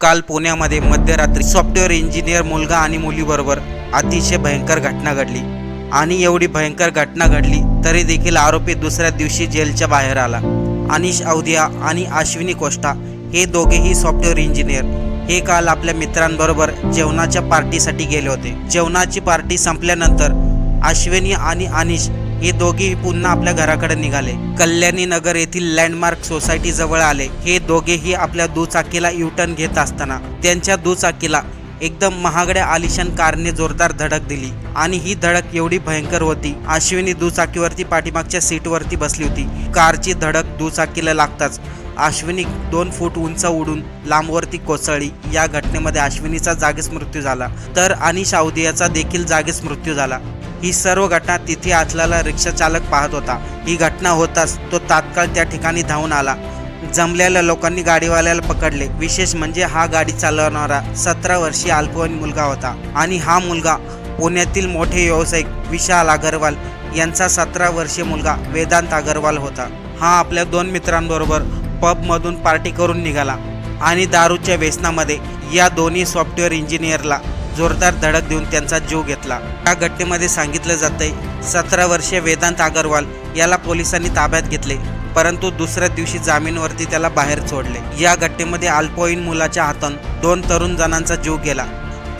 काल पुण्यामध्ये मध्यरात्री सॉफ्टवेअर इंजिनियर मुलगा आणि मुलीबरोबर अतिशय भयंकर घटना घडली. आणि एवढी भयंकर घटना घडली तरी देखील आरोपी दुसऱ्या दिवशी जेलच्या बाहेर आला. अनिश अवधिया आणि अश्विनी कोष्टा हे दोघेही सॉफ्टवेअर इंजिनियर. हे काल आपल्या मित्रांबरोबर जेवणाच्या पार्टीसाठी गेले होते. जेवणाची पार्टी संपल्यानंतर अश्विनी आणि अनिश हे दोघेही पुन्हा आपल्या घराकडे निघाले. कल्याणी नगर येथील लँडमार्क सोसायटी जवळ आले. हे दोघेही आपल्या दुचाकीला युटर्न घेत असताना त्यांच्या दुचाकीला एकदम महागड्या आलिशान कारने जोरदार धडक दिली आणि ही धडक एवढी भयंकर होती अश्विनी दुचाकीवरती पाठीमागच्या सीटवरती बसली होती. कारची धडक दुचाकीला लागताच अश्विनी दोन फूट उंच उडून लांबवरती कोसळली. या घटनेमध्ये अश्विनीचा जागीच मृत्यू झाला. तर अनिश अवधियाचा देखील जागीच मृत्यू झाला. ही सर्व घटना तिथे असलेला रिक्षा चालक पाहत होता. ही घटना होताच तो तात्काळ त्या ठिकाणी धावून आला. जमलेल्या लोकांनी गाडीवाल्याला पकडले. विशेष म्हणजे हा गाडी चालवणारा सतरा वर्षीय अल्पवयीन मुलगा होता. आणि हा मुलगा पुण्यातील मोठे व्यावसायिक विशाल अगरवाल यांचा सतरा वर्षीय मुलगा वेदांत अगरवाल होता. हा आपल्या दोन मित्रांबरोबर पबमधून पार्टी करून निघाला आणि दारूच्या व्यसनामध्ये या दोन्ही सॉफ्टवेअर इंजिनियरला जोरदार धडक देऊन त्यांचा जीव घेतला. या घटनेमध्ये सांगितलं जातंय सतरा वर्षीय वेदांत अगरवाल याला पोलिसांनी ताब्यात घेतले परंतु दुसऱ्या दिवशी जामीनवरती त्याला बाहेर सोडले. या घटनेमध्ये अल्पवयीन मुलाच्या हातून दोन तरुण जणांचा जीव गेला.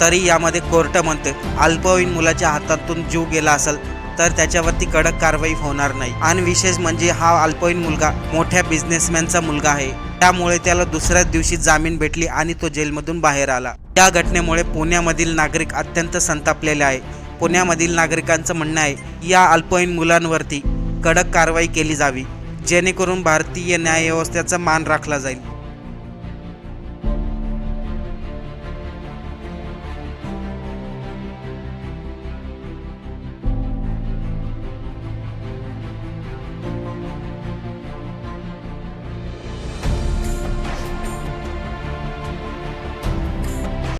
तरी यामध्ये कोर्ट म्हणते अल्पवयीन मुलाच्या हातातून जीव गेला असेल तर त्याच्यावरती कडक कारवाई होणार नाही. आणि विशेष म्हणजे हा अल्पवयीन मुलगा मोठ्या बिझनेसमॅनचा मुलगा आहे. त्यामुळे त्याला दुसऱ्याच दिवशी जामीन भेटली आणि तो जेलमधून बाहेर आला. या घटनेमुळे पुण्यामधील नागरिक अत्यंत संतापलेले आहे. पुण्यामधील नागरिकांचं म्हणणं आहे या अल्पवयीन मुलांवरती कडक कारवाई केली जावी जेणेकरून भारतीय न्यायव्यवस्थेचा मान राखला जाईल.